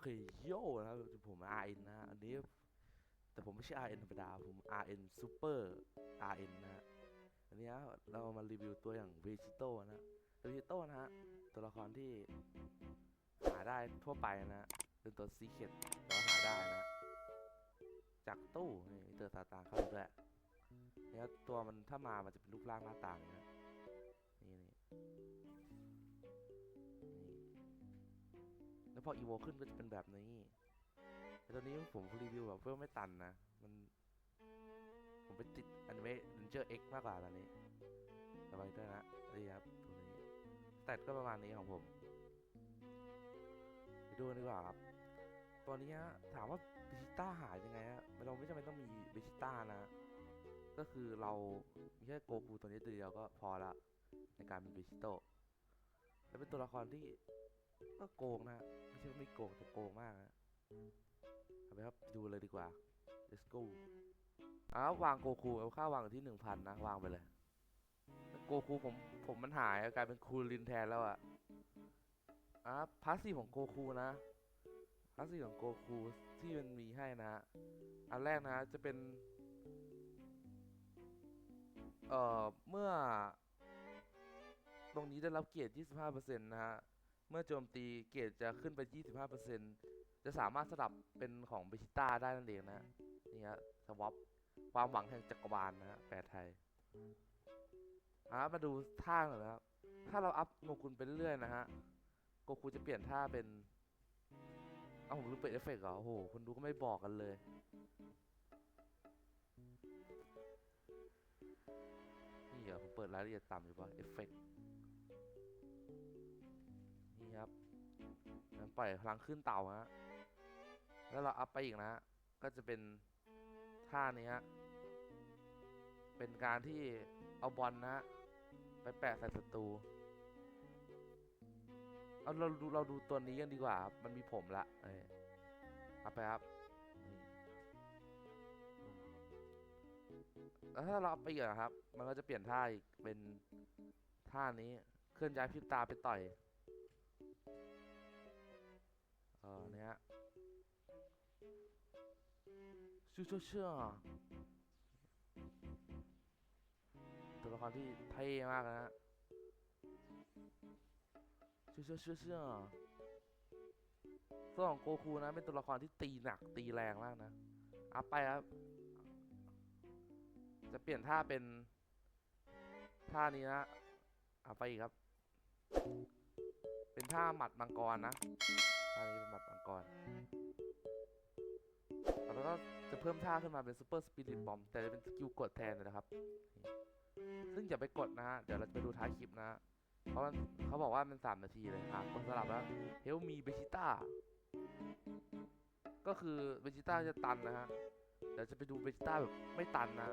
เคโยนะครับผม RN นะฮะอันนี้ แต่ผมไม่ใช่ RN ธรรมดา ผม RN Super RN นะฮะอันนี้เรามารีวิวตัวอย่างเวจิโต้นะเวจิโต้นะฮะตัวละครที่หาได้ทั่วไปนะเป็นตัวซีเคทแต่ว่าหาได้นะจากตู้นี่มีเตอร์ซาตานเข้าด้วยเนี่ยตัวมันถ้ามามันจะเป็นรูปร่างหน้าตาอย่างนี้นะ แล้วพออีโวขึ้นก็จะเป็นแบบนี้แต่ตอนนี้ผมรีวิวแบบเพื่อไม่ตันนะ มัน ผมไปติดอันเมะเรนเจอร์เอ็กมากกว่าตอนนี้สบายด้วยนะนี่ครับตัวนี้สแตทก็ประมาณนี้ของผมไปดูกันดีกว่าครับตัวนี้ฮะถามว่าเบชิต้าหายยังไงฮะเราไม่จำเป็นต้องมีเบชิต้านะ ก็คือเรามีแค่โกคูตัวนี้ตัวเดียวก็พอละในการเป็นเบชิโตแล้วเป็นตัวละครที่ ก็โกงนะไม่ใช่ว่าไม่โกงแต่โกงมากนะเอาไปครับดูเลยดีกว่า let's go อ้าววางโกคูเอาค่าวางอยู่ที่หนึ่งพันนะ วางไปเลยโกคูผมผมมันหายกลายเป็นคูลินแทนแล้วอะอะพาสซีของโกคูนะพาสซีของโกคูที่มันมีให้นะฮะอันแรกนะจะเป็น เอ่อ เมื่อ ตรงนี้ได้รับเกียรติ 25%นะฮะ เมื่อโจมตีเกรติจะขึ้นไป 25%จะสามารถสลับเป็นของเบชิต้าได้นั่นเองนะนี่ฮะสวอปความหวังแห่งจักรวาลนะฮะแปลไทยอะมาดูท่าหน่อยนะครับ ถ้าเราอัพโงกุลไปเรื่อยๆนะฮะโกคูจะเปลี่ยนท่าเป็นเอาผมลืมเปิดเอฟเฟกต์เหรอโอ้โหคนดูก็ไม่บอกกันเลยนี่เหรอผมเปิดรายละเอียดต่ำอยู่ป่ะเอฟเฟกต์ ครับมันปล่อยพลังขึ้นเต่าฮะแล้วเราอัพไปอีกนะฮะก็จะเป็นท่านี้ฮะเป็นการที่เอาบอลนะไปแปะใส่ศัตรูเอาเราดูเราดูตัวนี้กันดีกว่าครับมันมีผมละเออเอาไปครับแล้วถ้าเราเอาไปอีกอะครับ มันก็จะเปลี่ยนท่าอีกเป็นท่านี้เคลื่อนย้ายพิบตาไปต่อย เออเนี่ยชื่อชื่อชื่อตัวละครที่เท่มากนะฮะเชื่อเชื่อเชื่อเชื่อส่วนของโกคูนะเป็นตัวละครที่ตีหนักตีแรงมากนะอัพไปครับ จะเปลี่ยนท่าเป็นท่านี้นะอัพไปอีกครับ เป็นท่าหมัดมังกรนะท่านี้เป็นหมัดมังกร แล้วก็จะเพิ่มท่าขึ้นมาเป็นซูเปอร์สปิริตบอมแต่จะเป็นสกิลกดแทนนะครับ ซึ่งอย่าไปกดนะฮะ เดี๋ยวเราจะไปดูท้ายคลิปนะฮะเพราะมันเขาบอกว่ามันสามนาทีเลยอะกดสลับแล้วเฮลมีเบจิต้า ก็คือเบจิต้าจะตันนะฮะ เดี๋ยวจะไปดูเบจิต้าแบบไม่ตันนะ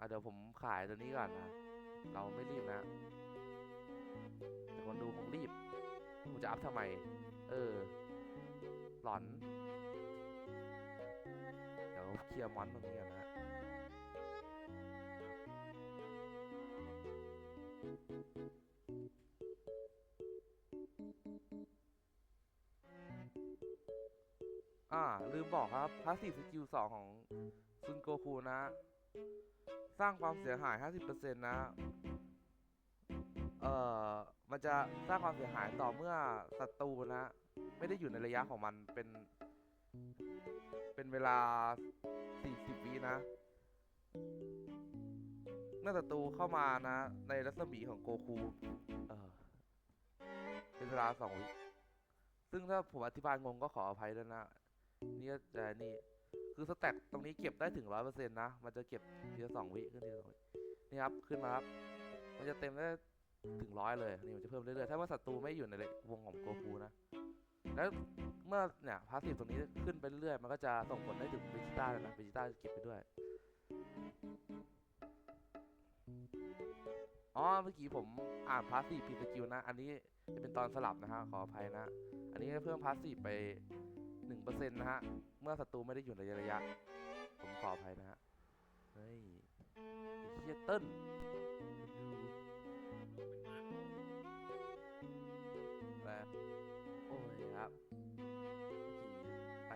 อะเดี๋ยวผมขายตัวนี้ก่อนนะเราไม่รีบนะแต่คนดูคงรีบผมจะอัพทำไม เออ หลอน เดี๋ยวเคลียร์มอนตรงนี้ก่อนนะอ่า ลืมบอกครับพาสซีฟสกิล2ของซุนโกคูนะ สร้างความเสียหาย 50%นะ เอ่อ มันจะสร้างความเสียหายต่อเมื่อศัตรูนะ ไม่ได้อยู่ในระยะของมันเป็น เป็นเวลา 40 วินะ เมื่อศัตรูเข้ามานะ ในรัศมีของโกคู เออเป็นเวลา 2 วิซึ่งถ้าผมอธิบายงงก็ขออภัยด้วยนะ นี่ก็จะนี่ คือสแต็กตรงนี้เก็บได้ถึง100%นต์นะ มันจะเก็บทีละ2วิขึ้นทีละ2วินี่ครับ ขึ้นมาครับ มันจะเต็มได้ถึงร้อยเลย นี่มันจะเพิ่มเรื่อยๆ ถ้าว่าศัตรูไม่อยู่ในวงของโกคูนะ แล้วเมื่อเนี่ยพาสซีฟตรงนี้ขึ้นไปเรื่อยๆ มันก็จะส่งผลได้ถึงเบจิต้าเลยนะเบจิต้าจะเก็บไปด้วย อ๋อ เมื่อกี้ผมอ่านพาสซีฟผิดสกิลนะ อันนี้จะเป็นตอนสลับนะฮะ ขออภัยนะ อันนี้เพิ่มพาสซีฟไป หนึ่งเปอร์เซ็นต์นะฮะ เมื่อศัตรูไม่ได้อยู่ในระยะ ผมขออภัยนะฮะ เฮ้ยติ้ลและโอ้ยครับไป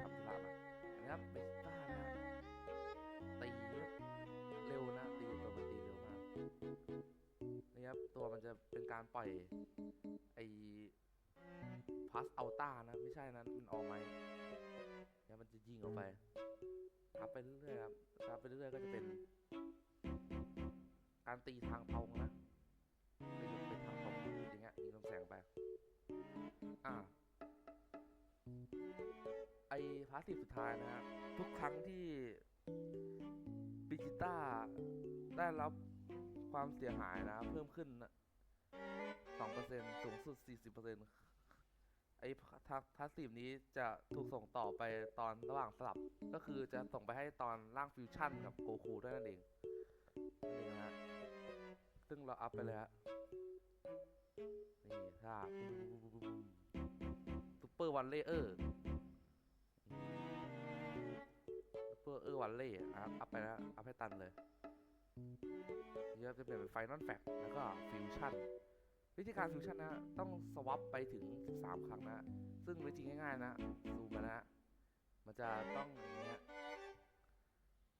ทำธุระมานะครับเบสต้านะฮะตีเร็วนะตีตัวมันตีเร็วมากนี่ครับตัวมันจะเป็นการปล่อยไอ พัสอัลต้านะ ไม่ใช่นะมันออกไหมเนี่ยมันจะยิงออกไปอัพไปเรื่อยๆครับอัพไปเรื่อยๆก็จะเป็น การตีทางตรงนะตีเป็นทางตรงอย่างเงี้ยยิงลำแสงไป อ่าไอพาสซีฟสุดท้ายนะฮะทุกครั้งที่บิจิต้าได้รับความเสียหายนะ เพิ่มขึ้นนะ2%สูงสุด 40% ไอ้พาสซีฟนี้จะถูกส่งต่อไปตอนระหว่างสลับ ก็คือจะส่งไปให้ตอนร่างฟิวชั่นกับโกคูด้วยนั่นเองนี่นะฮะซึ่งเราอัพไปเลยฮะนี่ถ้าซูเปอร์วันเลเออร์ซูเปอร์เออร์วันเล่อัพอัพไปแล้วอัพให้ตันเลยนี่จะเป็นไฟนอลแฟกแล้วก็ฟิวชั่น วิธีการฟิวชั่นนะต้องสวับไปถึง 13 ครั้งนะ ซึ่งวิธีง่ายๆนะซูมมานะ มันจะต้องอย่างเงี้ย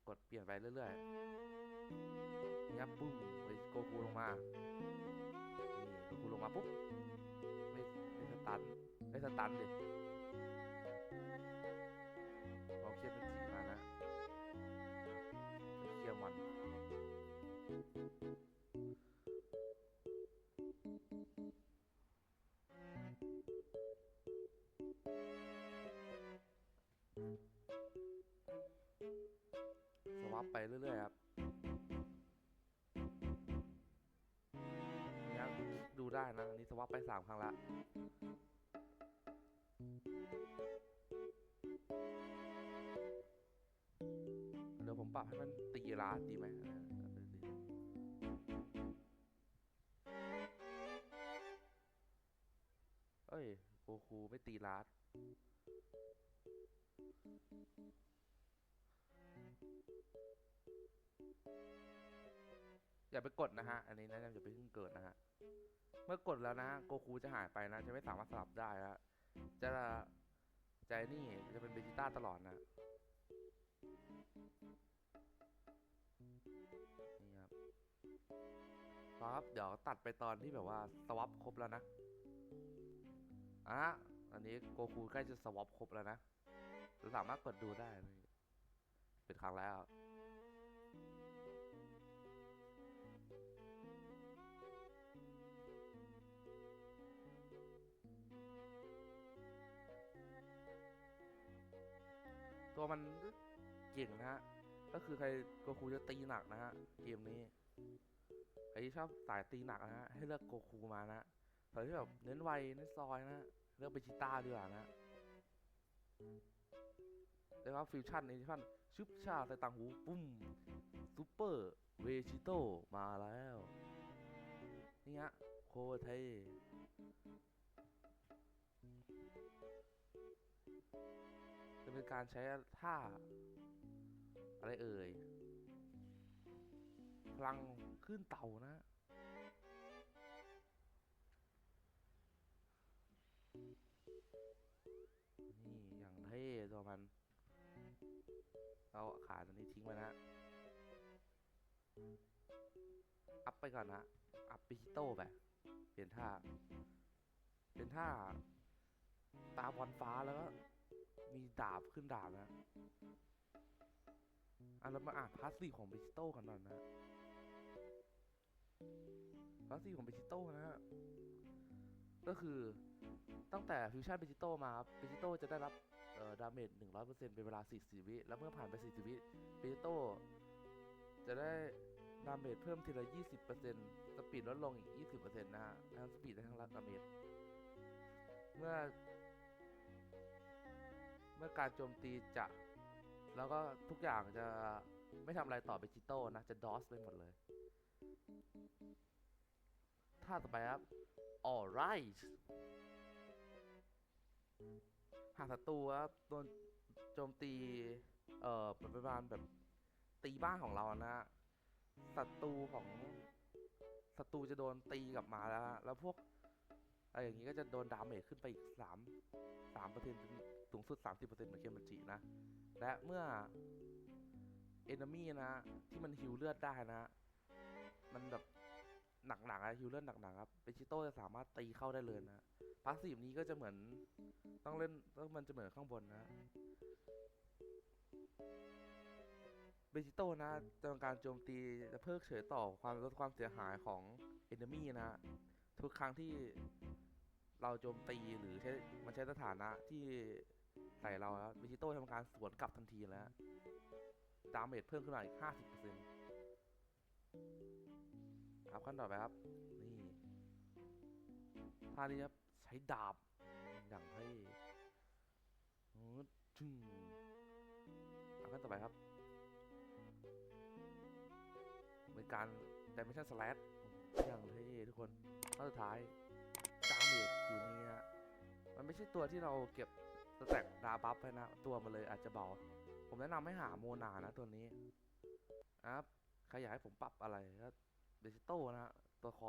กดเปลี่ยนไปเรื่อยๆนี่ครับปุ้มไปโกคูลงมานี่โกคูลงมาปุ๊บไม่ไม่สตันไม่สตันดิเราเคลียร์เป็นจีมา สวับไปเรื่อยๆครับนี่ดูได้นะ อันนี้สวับไปสามครั้งละเดี๋ยวผมปรับให้มันตีร้านดีไหมเอ้ยโกคูไม่ตีร้าน อย่าไปกดนะฮะ อันนี้นะอย่าไปเพิ่งเกิดนะฮะ เมื่อกดแล้วนะโกคูจะหายไปนะ จะไม่สามารถสลับได้แล้วจะใจนี่จะเป็นเบจิต้าตลอดนะ นี่ครับครับ เดี๋ยวตัดไปตอนที่แบบว่าสวับครบแล้วนะอะอันนี้โกคูใกล้จะสวับครบแล้วนะเราสามารถกดดูได้ เป็นครั้งแล้วตัวมันเก่งนะฮะ ก็คือใครโกคูจะตีหนักนะฮะ เกมนี้ ใครที่ชอบสายตีหนักนะฮะ ให้เลือกโกคูมานะใครที่แบบเน้นไวเน้นซอยนะ เลือกเบจิต้าดีกว่านะ แล้วก็ฟิวชั่นนี่ชั่นชึบชาใส่ต่างหูปุ้มซูเปอร์เวจิโตมาแล้ว นี่ฮะโคเทจะเป็นการใช้ท่า อะไรเอ่ย พลังขึ้นเต่านะนี่อย่างเท่ตัวมัน เอาขาตัวนี้ทิ้งไว้นะอัพไปก่อนนะอัพปิชิโต้ไปเปลี่ยนท่า เป็นท่า ตาบอลฟ้าแล้วก็มีดาบขึ้นดาบนะอะเรามาอ่านพาสซีของเบจิโต้กันหน่อยนะพาสซีของเบจิโต้นะฮะก็คือตั้งแต่ฟิวชั่นเบจิโต้มาเบจิโต้จะได้รับ ดาเมจ100%เป็นเวลา 40 วิ แล้วเมื่อผ่านไป 40 วิเบจิโต้จะได้ดาเมจเพิ่มทีละ 20%สปีดลดลงอีก 20%นะฮะ ทั้งสปีดและทั้งดาเมจ เมื่อ เมื่อการโจมตีจะ แล้วก็ทุกอย่างจะไม่ทำอะไรต่อเบจิโต้นะ จะดอสไปหมดเลย ท่าต่อไปครับ alright หาศัตรูครับโดนโจมตี เอ่อประมาณแบบตีบ้านของเรานะฮะศัตรูของศัตรูจะโดนตีกลับมาแล้ว แล้วพวกอะไรอย่างนี้ก็จะโดนดาเมจขึ้นไปอีกสามสามเปอร์เซ็นต์สูงสุดสามสิบเปอร์เซ็นต์เหมือนเคมบัจินะ และเมื่อเอนมี่นะ ที่มันฮิวเลือดได้นะ มันแบบ หนักๆอะฮิวเลือดหนักๆครับเบจิโต้จะสามารถตีเข้าได้เลยนะพาสซีฟนี้ก็จะเหมือนต้องเล่นต้องมันจะเหมือนข้างบนนะเบจิโต้นะจะทำการโจมตีจะเพิกเฉยต่อความลดความเสียหายของเอนมี่นะทุกครั้งที่เราโจมตีหรือใช้มันใช้สถานะที่ใส่เราแล้วเบจิโต้ทำการสวนกลับทันทีแล้วดาเมจเพิ่มขึ้นมาอีก 50% ครับขั้นต่อไปครับ นี่ท่านี้ครับใช้ดาบอย่างให้อืดจึงครับขั้นต่อไปครับเป็นการ Dimension Slash อย่างเท่ทุกคนข้อสุดท้ายดาเมจอยู่นี่ฮะมันไม่ใช่ตัวที่เราเก็บสแต็กดาบัฟไปนะ ตัวมันเลยอาจจะเบา ผมแนะนำให้หาโมนานะตัวนี้นะครับใครอยากให้ผมปรับอะไรก็ เบจิโต้นะฮะตัวคอ